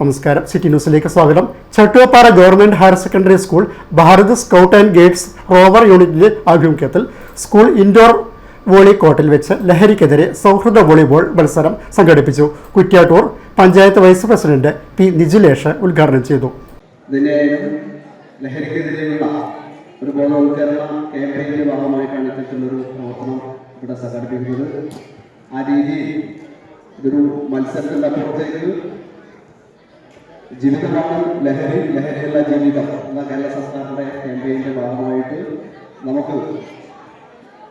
നമസ്കാരം. സിറ്റി ന്യൂസിലേക്ക് സ്വാഗതം. Chattuvappara government higher secondary school Bharat scout and guides rover യൂണിറ്റിന്റെ ആഭിമുഖ്യത്തിൽ സ്കൂൾ ഇൻഡോർ വോളി കോർട്ടിൽ വെച്ച് ലഹരിക്കെതിരെ സൗഹൃദ വോളിബോൾ മത്സരം സംഘടിപ്പിച്ചു. Kuttiattoor panchayat vice president P Nijilesh ഉദ്ഘാടനം ചെയ്തു. ഒരു ബോധവൽക്കരണ ക്യാമ്പയിന്റെ ഭാഗമായിട്ടാണ് ഇത്തരത്തിലൊരു പ്രവർത്തനം ഇവിടെ സംഘടിപ്പിക്കുന്നത്. ആ രീതിയിൽ ഇതൊരു മത്സരത്തിന്റെ അപ്പുറത്തേക്ക് ജീവിതമാണ് ലഹരി ലഹരിയുള്ള ജീവിതം എന്ന കേരള സർക്കാരിന്റെ ക്യാമ്പയിന്റെ ഭാഗമായിട്ട് നമുക്ക്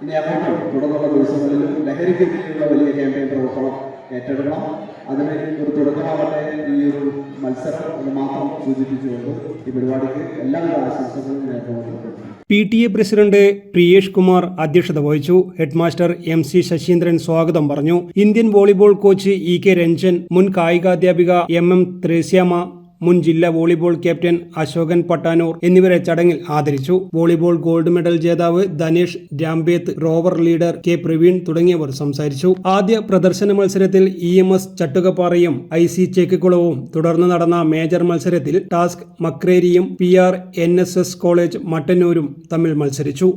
ഇനി അങ്ങോട്ട് തുടർന്നുള്ള ദിവസങ്ങളിലും ലഹരിക്കെതിരെയുള്ള വലിയ ക്യാമ്പയിൻ പ്രവർത്തനം ഏറ്റെടുക്കണം. അതിന് ഒരു തുടക്കമാകട്ടെ ഈ ഒരു മത്സരം മാത്രം സൂചിപ്പിച്ചുകൊണ്ട് ഈ പരിപാടിക്ക് എല്ലാവിധ ആശംസകളും നേർന്നുകൊണ്ടിരിക്കുന്നു. P T A president Priyesh Kumar അധ്യക്ഷത വഹിച്ചു. ഹെഡ്മാസ്റ്റർ എം സി ശശീന്ദ്രൻ സ്വാഗതം പറഞ്ഞു. Indian volleyball coach E K Ranjan മുൻ കായികാധ്യാപിക എം എം ത്രേസ്യാമ മുൻ ജില്ലാ വോളിബോൾ ക്യാപ്റ്റൻ അശോകൻ പട്ടാനൂർ എന്നിവരെ ചടങ്ങിൽ ആദരിച്ചു. വോളിബോൾ ഗോൾഡ് മെഡൽ ജേതാവ് Dhanesh Rambeth rover leader K Praveen തുടങ്ങിയവർ സംസാരിച്ചു. ആദ്യ പ്രദർശന മത്സരത്തിൽ ഇ എം എസ് ചട്ടുകപ്പാറയും ഐ സി ചേക്കിക്കുളവും തുടർന്ന് നടന്ന മേജർ മത്സരത്തിൽ task മക്രേരിയും P R N S S college മട്ടന്നൂരും തമ്മിൽ മത്സരിച്ചു.